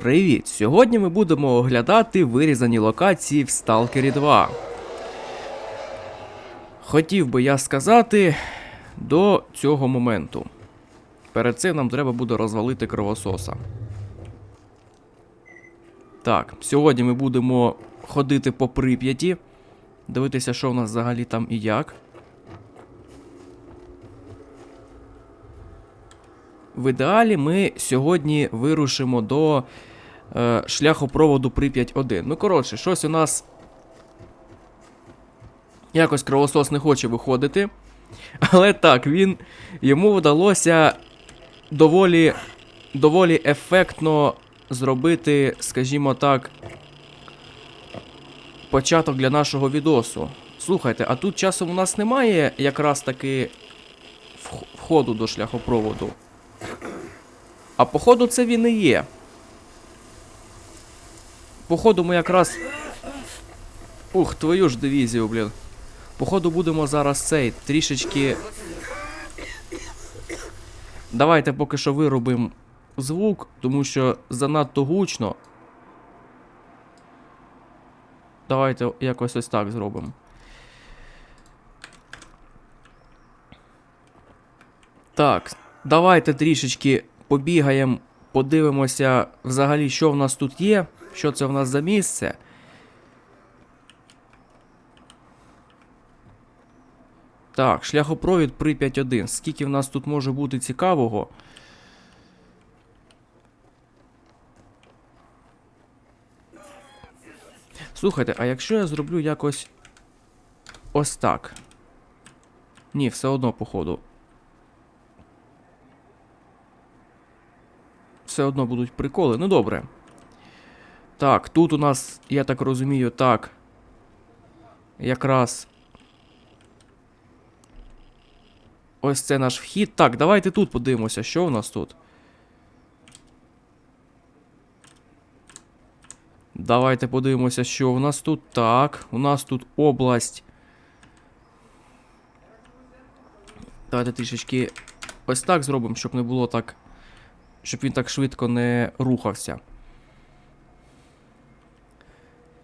Привіт! Сьогодні ми будемо оглядати вирізані локації в Stalker 2. Хотів би я сказати до цього моменту. Перед цим нам треба буде розвалити кровососа. Так, сьогодні ми будемо ходити по Прип'яті, дивитися, що в нас взагалі там і як. В ідеалі ми сьогодні вирушимо до е, шляхопроводу Прип'ять 1. Ну, коротше, щось у нас. Якось кровосос не хоче виходити. Але так, він. Йому вдалося доволі, доволі ефектно зробити, скажімо так, початок для нашого відосу. Слухайте, а тут часом у нас немає якраз таки входу до шляхопроводу. А походу це він і є. Походу ми якраз. Ух, твою ж дивізію, блін. Походу будемо зараз цей трішечки. Давайте поки що виробимо звук, тому що занадто гучно. Давайте якось ось так зробимо. Так, давайте трішечки побігаємо, подивимося взагалі, що в нас тут є, що це в нас за місце. Так, шляхопровід Прип'ять 1. Скільки в нас тут може бути цікавого? Слухайте, а якщо я зроблю якось ось так? Ні, все одно, походу. Все одно будуть приколи. Ну добре. Так, тут у нас, я так розумію, так. Якраз. Ось це наш вхід. Так, давайте тут подивимося, що у нас тут. Давайте подивимося, що у нас тут. Так, у нас тут область. Давайте трішечки ось так зробимо, щоб не було так. Щоб він так швидко не рухався.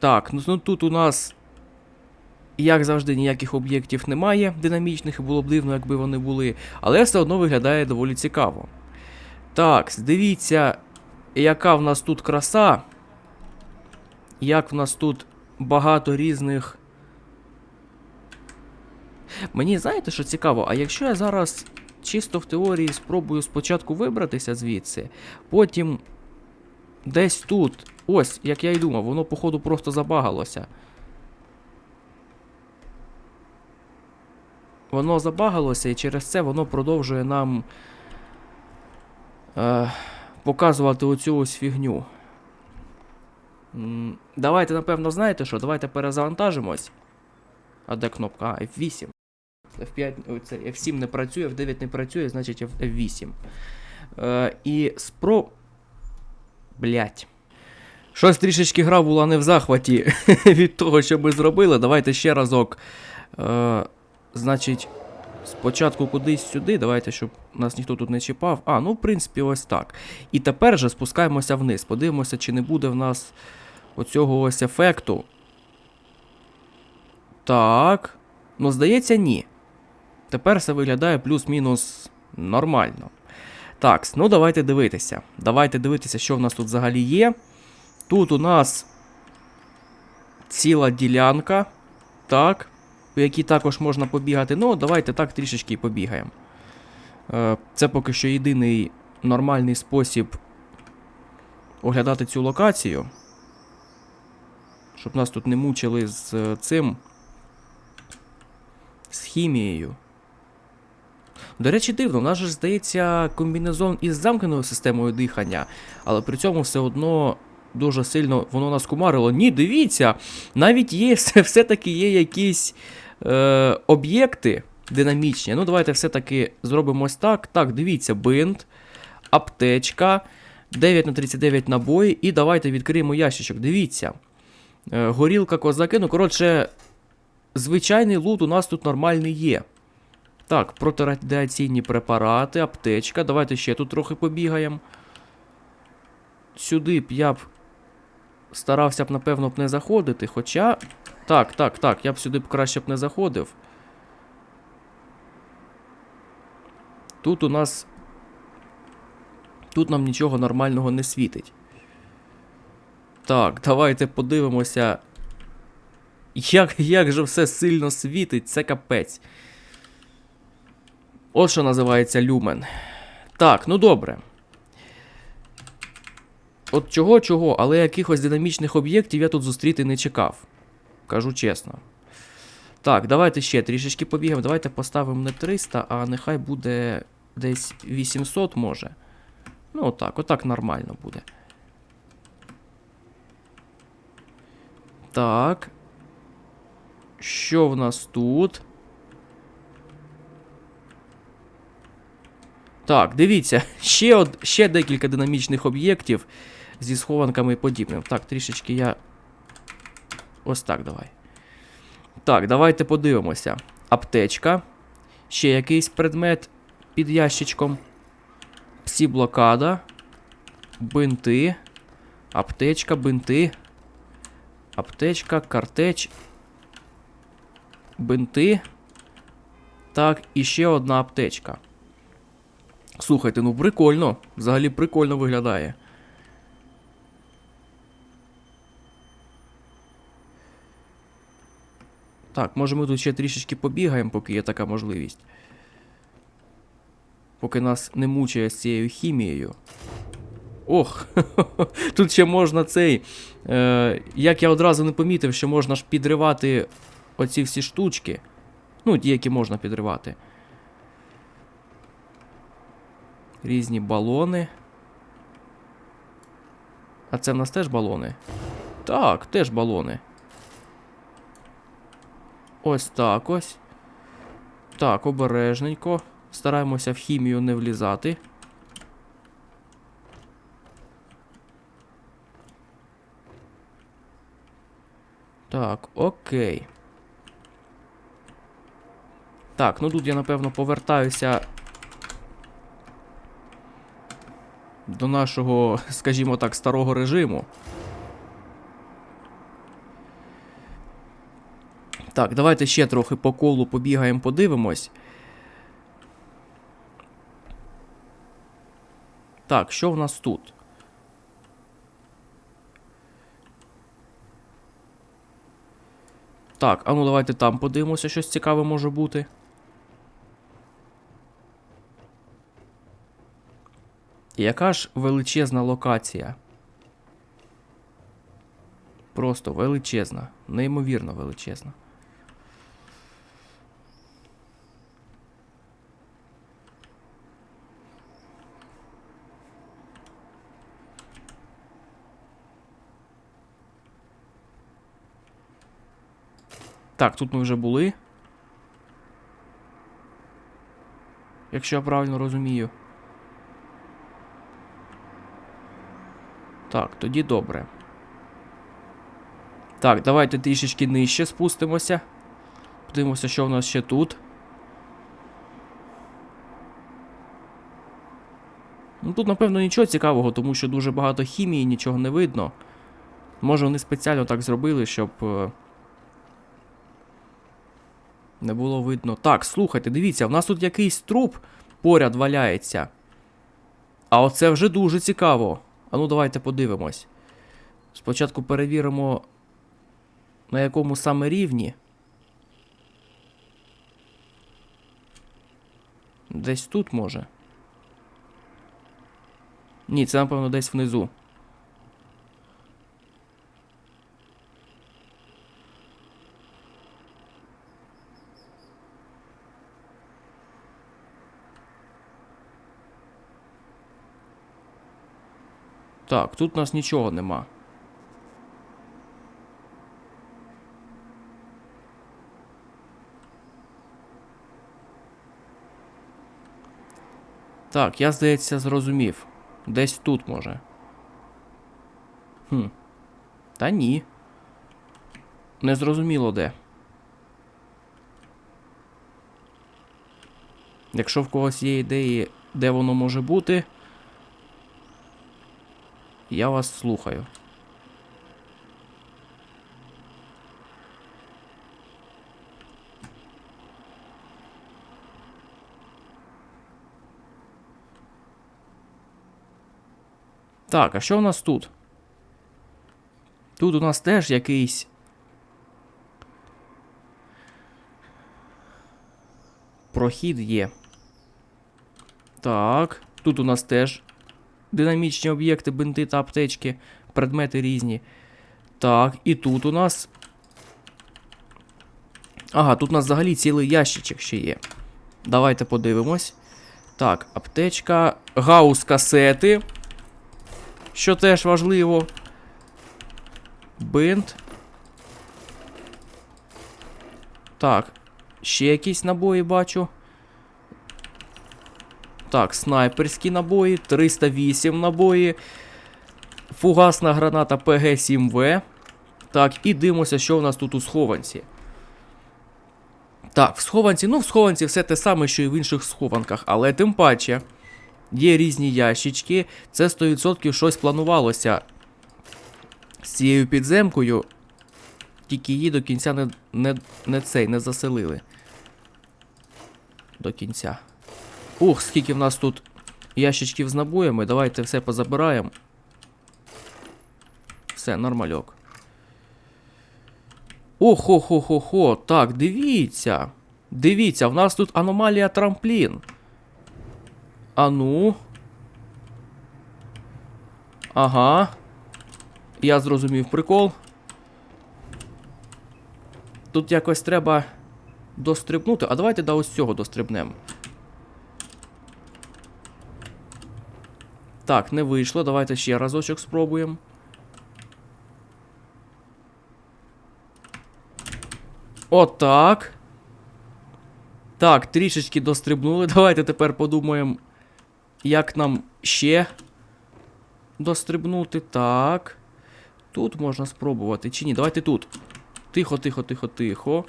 Так, ну, тут у нас, як завжди, ніяких об'єктів немає динамічних, було б дивно, якби вони були. Але все одно виглядає доволі цікаво. Так, дивіться, яка в нас тут краса. Як в нас тут багато різних. Мені знаєте, що цікаво, а якщо я зараз чисто в теорії спробую спочатку вибратися звідси, потім десь тут. Ось, як я й думав, воно, походу, просто забагалося. Воно забагалося, і через це воно продовжує нам е, показувати оцю ось фігню. Давайте, напевно, знаєте що? Давайте перезавантажимось. А де кнопка? А, F8. F5, ой, це F7 не працює, F9 не працює, значить F8. Е, і спро. Блять. Щось трішечки гра була не в захваті від того, що ми зробили. Давайте ще разок. Е, значить, спочатку кудись сюди. Давайте, щоб нас ніхто тут не чіпав. А, ну, в принципі, ось так. І тепер же спускаємося вниз. Подивимося, чи не буде в нас оцього ось ефекту. Так. Ну, здається, ні. Тепер все виглядає плюс-мінус нормально. Так, ну давайте дивитися. Давайте дивитися, що в нас тут взагалі є. Тут у нас ціла ділянка. Так. По якій також можна побігати. Ну, давайте так трішечки побігаємо. Е, Це поки що єдиний нормальний спосіб оглядати цю локацію. Щоб нас тут не мучили з е, цим. З хімією. До речі, дивно, у нас же здається комбінезон із замкненою системою дихання, але при цьому все одно дуже сильно воно нас кумарило. Ні, дивіться, навіть є все-таки є якісь е, об'єкти динамічні. Ну, давайте все-таки зробимо ось так. Так, дивіться, бинт, аптечка, 9 на 39 набої. І давайте відкриємо ящичок. Дивіться. Е, горілка, козаки. Ну, коротше, звичайний лут у нас тут нормальний є. Так, протирадіаційні препарати, аптечка. Давайте ще тут трохи побігаємо. сюди б я б старався б, напевно, б не заходити, хоча. Так, так, так, я б сюди б краще б не заходив. Тут у нас. Тут нам нічого нормального не світить. Так, давайте подивимося. Як, як же все сильно світить, це капець. От що називається люмен. Так, ну добре. От чого, чого, але якихось динамічних об'єктів я тут зустріти не чекав. Кажу чесно. Так, давайте ще трішечки побігаємо. Давайте поставимо не 300, а нехай буде десь 800 може. Ну, отак, отак нормально буде. Так. Що в нас тут? Так, дивіться, ще, од... ще декілька динамічних об'єктів зі схованками і подібним. Так, трішечки я. Ось так давай. Так, давайте подивимося. Аптечка. Ще якийсь предмет під ящичком. Псі блокада. Бинти. Аптечка, бинти. Аптечка, картеч. Бинти. Так, і ще одна аптечка. Слухайте, ну прикольно. Взагалі прикольно виглядає. Так, може ми тут ще трішечки побігаємо, поки є така можливість. Поки нас не мучає з цією хімією. Ох, тут ще можна цей. Е, як я одразу не помітив, що можна ж підривати оці всі штучки. Ну, ті, які можна підривати. Різні балони. А це в нас теж балони? Так, теж балони. Ось так ось. Так, обережненько. Стараємося в хімію не влізати. Так, окей. Так, ну тут я напевно повертаюся до нашого, скажімо так, старого режиму. Так, давайте ще трохи по колу побігаємо, подивимось. Так, що в нас тут? Так, а ну давайте там подивимося, щось цікаве може бути. Яка ж величезна локація? Просто величезна, неймовірно величезна. Так, тут ми вже були. Якщо я правильно розумію. Так, тоді добре. Так, давайте трішечки нижче спустимося. Подивимося, що в нас ще тут. Ну тут, напевно, нічого цікавого, тому що дуже багато хімії, нічого не видно. Може, вони спеціально так зробили, щоб. е, Не було видно. Так, слухайте, дивіться, в нас тут якийсь труп поряд валяється. А оце вже дуже цікаво. А ну давайте подивимось. Спочатку перевіримо, на якому саме рівні. Десь тут може. Ні, це напевно десь внизу. Так, тут у нас нічого нема. Так, я, здається, зрозумів. Десь тут може. Хм. Та ні. Не зрозуміло де. Якщо в когось є ідеї, де воно може бути. Я вас слухаю. Так, а що у нас тут? Тут у нас теж якийсь. Прохід є. Так, тут у нас теж динамічні об'єкти, бинти та аптечки, предмети різні. Так, і тут у нас. Ага, тут у нас взагалі цілий ящичок ще є. Давайте подивимось. Так, аптечка, гаус касети. Що теж важливо. Бинт. Так, ще якісь набої бачу. Так, снайперські набої, 308 набої. Фугасна граната ПГ-7В. Так, і дивимося, що у нас тут у схованці. Так, в схованці, ну в схованці все те саме, що і в інших схованках, але тим паче є різні ящички. Це 100% щось планувалося з цією підземкою. Тільки її до кінця не, не, не цей, не заселили. До кінця. Ух, скільки в нас тут ящичків з набоями. Давайте все позабираємо. Все, нормальок. Охо-хо-хо-хо. Так, дивіться. Дивіться, в нас тут аномалія трамплін. А ну. Ага. Я зрозумів прикол. Тут якось треба дострибнути. А давайте до ось цього дострибнемо. Так, не вийшло. Давайте ще разочок спробуємо. Отак. Так, трішечки дострибнули. Давайте тепер подумаємо, як нам ще дострибнути. Так. Тут можна спробувати. Чи ні? Давайте тут. Тихо, тихо, тихо, тихо.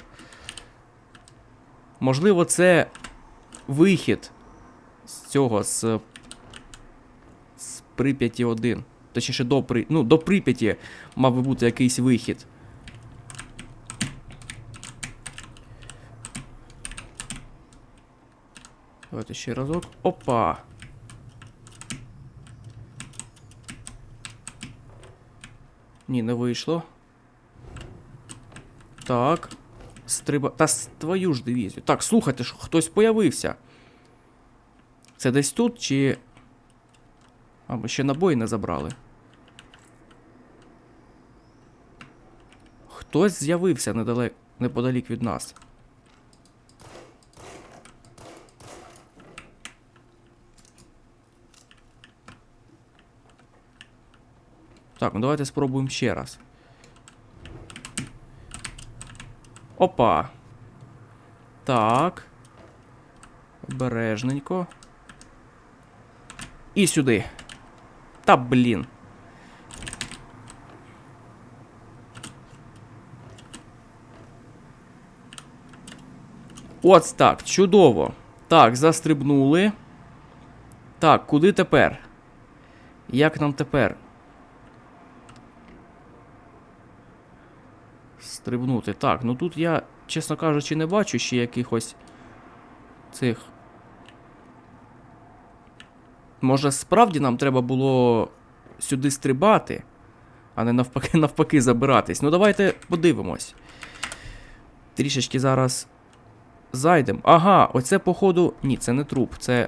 Можливо, це вихід з цього, з. Прип'яті 1. Точніше, до При... Ну, до Прип'яті мав би бути якийсь вихід. Давайте ще разок. Опа! Ні, не вийшло. Так. Стриба. Та твою ж дивізію. Так, слухайте, ж хтось появився. Це десь тут чи. А, ми ще набої не забрали. Хтось з'явився недалек... неподалік від нас. Так, ну давайте спробуємо ще раз. Опа. Так. Обережненько. І сюди. Та блін. От так, чудово. Так, застрибнули. Так, куди тепер? Як нам тепер? Стрибнути. Так, ну тут я, чесно кажучи, не бачу ще якихось цих. Може, справді нам треба було сюди стрибати, а не навпаки, навпаки забиратись. Ну, давайте подивимось. Трішечки зараз зайдемо. Ага, оце, походу. Ні, це не труп, це.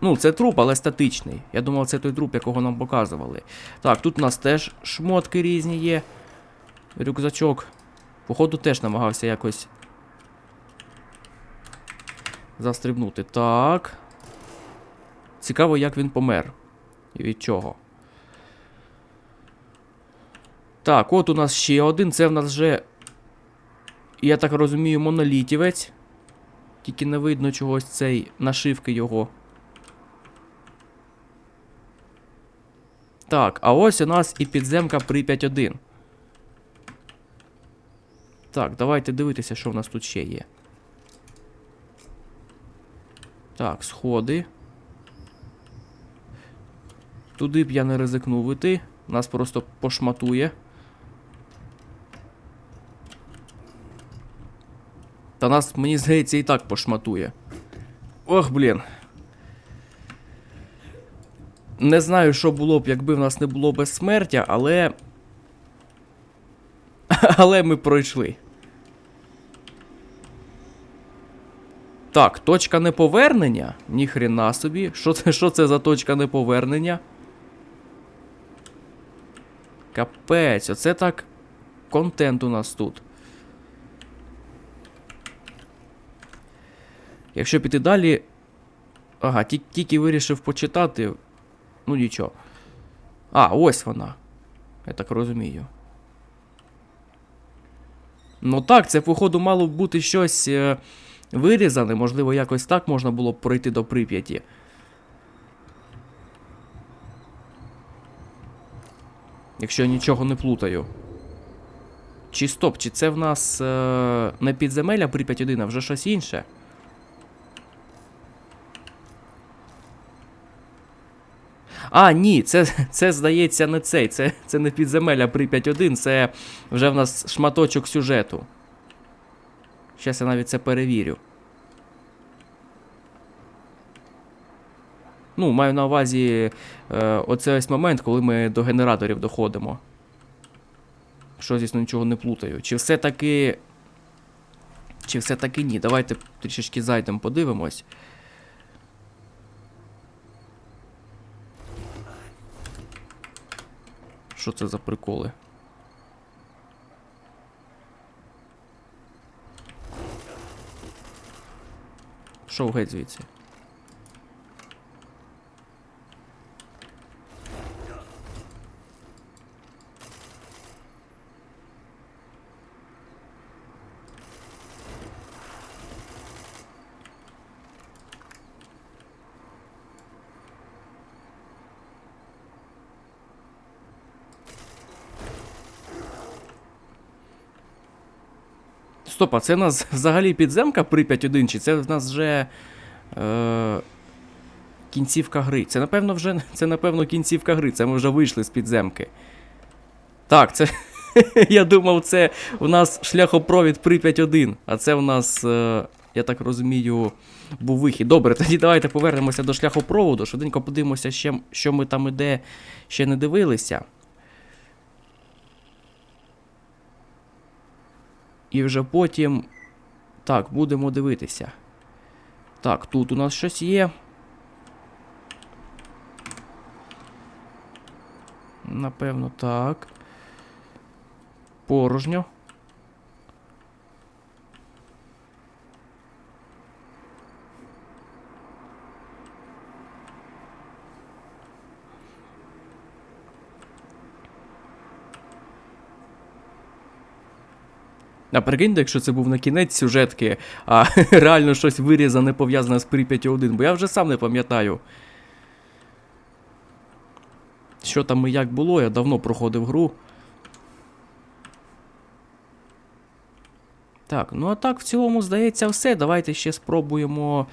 Ну, це труп, але статичний. Я думав, це той труп, якого нам показували. Так, тут у нас теж шмотки різні є. Рюкзачок. Походу теж намагався якось. Застрибнути. Так. Цікаво, як він помер. І від чого. Так, от у нас ще один. Це в нас вже. Я так розумію, монолітівець. Тільки не видно чогось цей нашивки його. Так, а ось у нас і підземка Прип'ять 1. Так, давайте дивитися, що в нас тут ще є. Так, сходи. Туди б я не ризикнув іти. Нас просто пошматує. Та нас, мені здається, і так пошматує. Ох, блін. Не знаю, що було б, якби в нас не було безсмертя, але. Але ми пройшли. Так, точка неповернення? Ніхрена собі. Що це, що це за точка неповернення? Капець, оце так. Контент у нас тут. Якщо піти далі. Ага, тільки вирішив почитати. Ну нічого. А, ось вона. Я так розумію. Ну так, це, походу, мало б бути щось е, вирізане. Можливо, якось так можна було б пройти до Прип'яті. Якщо я нічого не плутаю. Чи стоп, чи це в нас е, не підземелля Прип'ять 1, а вже щось інше? А, ні, це, це здається не цей. Це, це не підземелля Прип'ять 1, це вже в нас шматочок сюжету. Щас я навіть це перевірю. Ну, маю на увазі е, оце ось момент, коли ми до генераторів доходимо. Що, звісно, нічого не плутаю. Чи все-таки. Чи все-таки ні? Давайте трішечки зайдемо, подивимось. Що це за приколи? Шов геть звідси. Стоп, а це в нас взагалі підземка Прип'ять 1, чи це в нас вже е, кінцівка гри? Це напевно вже це, напевно, кінцівка гри. Це ми вже вийшли з підземки. Так, це. Я думав, це у нас шляхопровід Прип'ять 1, а це у нас, е, я так розумію, був вихід. Добре, тоді давайте повернемося до шляхопроводу. Швиденько подивимося, що ми там іде, ще не дивилися. І вже потім. Так, будемо дивитися. Так, тут у нас щось є. Напевно, так. Порожньо. А прикиньте, якщо це був на кінець сюжетки, а реально щось вирізане пов'язане з Прип'яттю 1, бо я вже сам не пам'ятаю. Що там і як було, я давно проходив гру. Так, ну а так, в цілому, здається, все. Давайте ще спробуємо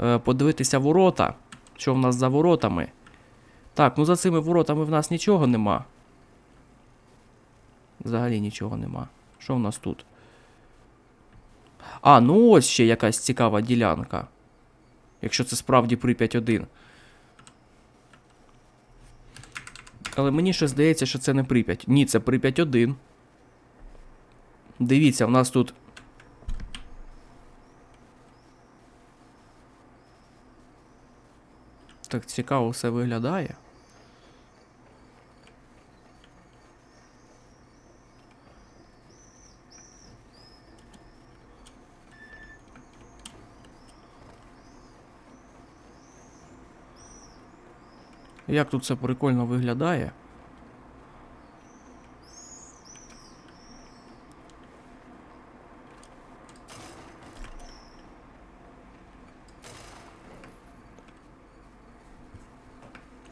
е, подивитися ворота. Що в нас за воротами? Так, ну за цими воротами в нас нічого нема. Взагалі нічого нема. Що в нас тут? А, ну ось ще якась цікава ділянка. Якщо це справді Прип'ять 1. Але мені ще здається, що це не Прип'ять. Ні, це Прип'ять 1. Дивіться, в нас тут. Так цікаво все виглядає. Як тут це прикольно виглядає.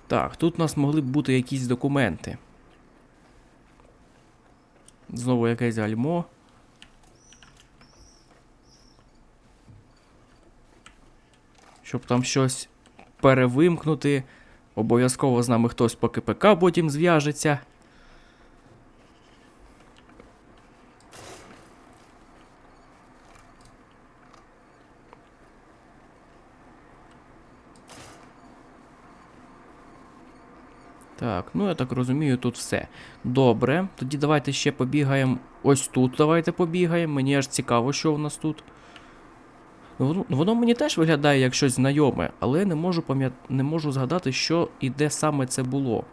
Так, тут у нас могли б бути якісь документи. Знову якесь гальмо. Щоб там щось перевимкнути. Обов'язково з нами хтось по КПК потім зв'яжеться. Так, ну я так розумію, тут все. Добре, тоді давайте ще побігаємо. Ось тут давайте побігаємо. Мені аж цікаво, що у нас тут. Ну, Воно, воно мені теж виглядає як щось знайоме, але я не можу пам'ят... не можу згадати, що і де саме це було.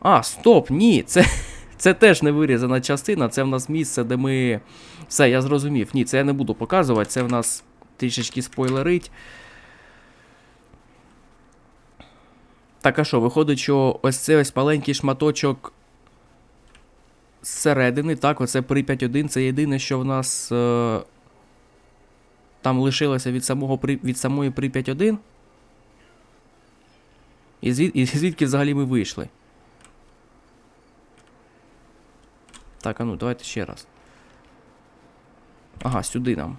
А, стоп, ні, це, це теж не вирізана частина, це в нас місце, де ми. Все, я зрозумів. Ні, це я не буду показувати, це в нас трішечки спойлерить. Так, а що, виходить, що ось цей ось маленький шматочок зсередини, так, оце Прип'ять 1, це єдине, що в нас е, там лишилося від, самого, від самої Прип'ять 1. І, звід, і звідки взагалі ми вийшли? Так, а ну, давайте ще раз. Ага, сюди нам.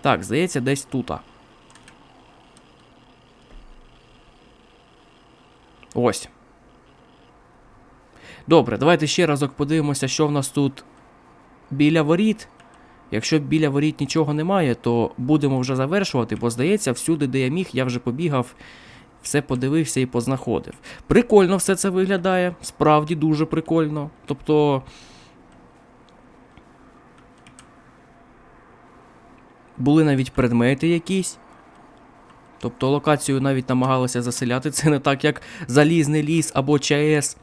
Так, здається, десь тута. Ось. Добре, давайте ще разок подивимося, що в нас тут біля воріт. Якщо біля воріт нічого немає, то будемо вже завершувати, бо здається, всюди, де я міг, я вже побігав, все подивився і познаходив. Прикольно все це виглядає, справді дуже прикольно. Тобто. Були навіть предмети якісь. Тобто локацію навіть намагалися заселяти. Це не так, як Залізний ліс або ЧАЕС,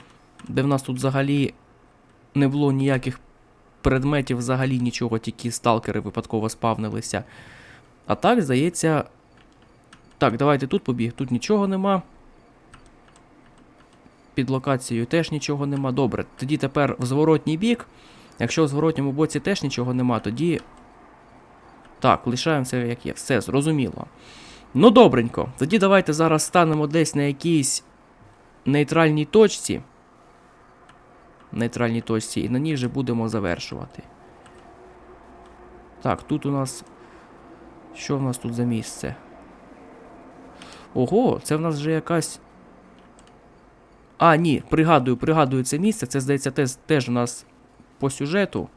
де в нас тут взагалі не було ніяких предметів, взагалі нічого, тільки сталкери випадково спавнилися. А так, здається. Так, давайте тут побіг. Тут нічого нема. Під локацією теж нічого нема. Добре. Тоді тепер в зворотній бік. Якщо в зворотньому боці теж нічого нема, тоді так, лишаємося як є. Все, зрозуміло. Ну, добренько. Тоді давайте зараз станемо десь на якійсь нейтральній точці. Нейтральній точці, і на ній вже будемо завершувати. Так, тут у нас. Що в нас тут за місце? Ого, це в нас вже якась. А, ні, пригадую, пригадую це місце. Це, здається, теж, теж у нас по сюжету.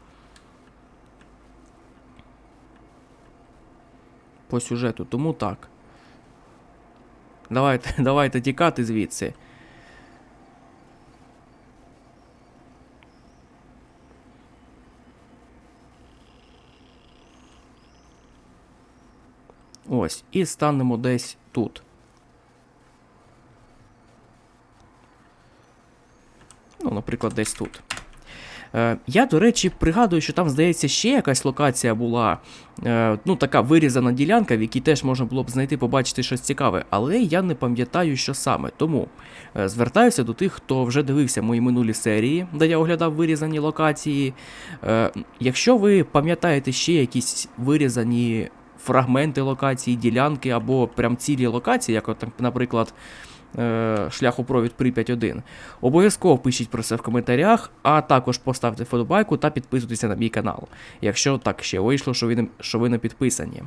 По сюжету, тому так. Давайте, давайте тікати звідси. Ось, і станемо десь тут. Ну, наприклад, десь тут. Е, я, до речі, пригадую, що там, здається, ще якась локація була. Е, ну, така вирізана ділянка, в якій теж можна було б знайти, побачити щось цікаве. Але я не пам'ятаю, що саме. Тому е, звертаюся до тих, хто вже дивився мої минулі серії, де я оглядав вирізані локації. Якщо ви пам'ятаєте ще якісь вирізані фрагменти локації, ділянки або прям цілі локації, як, от, наприклад. Е, Шляхопровід Прип'ять 1. Обов'язково пишіть про це в коментарях, а також поставте вподобайку та підписуйтеся на мій канал, якщо так ще вийшло, що ви що ви не підписані.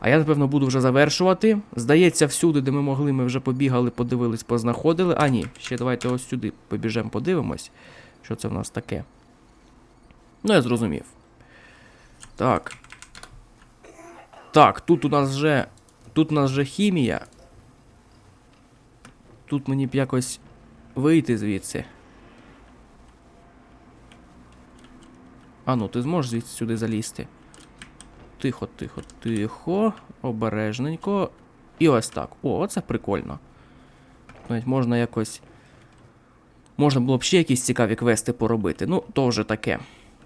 А я, напевно, буду вже завершувати. Здається, всюди, де ми могли, ми вже побігали, подивились, познаходили. А ні, ще давайте ось сюди побіжемо, подивимось, що це в нас таке. Ну, я зрозумів. Так. Так, тут у нас вже. Тут у нас вже хімія. Тут мені б якось вийти звідси. А ну, ти зможеш звідси сюди залізти? Тихо, тихо, тихо, обережненько. І ось так. О, оце прикольно. Навіть можна якось. Можна було б ще якісь цікаві квести поробити. Ну, то вже таке.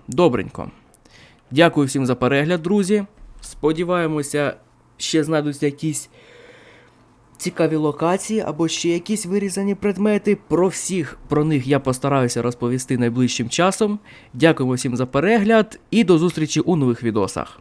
Добренько. Дякую всім за перегляд, друзі. Сподіваємося, ще знайдуться якісь цікаві локації або ще якісь вирізані предмети. Про всіх про них я постараюся розповісти найближчим часом. Дякуємо всім за перегляд і до зустрічі у нових відосах.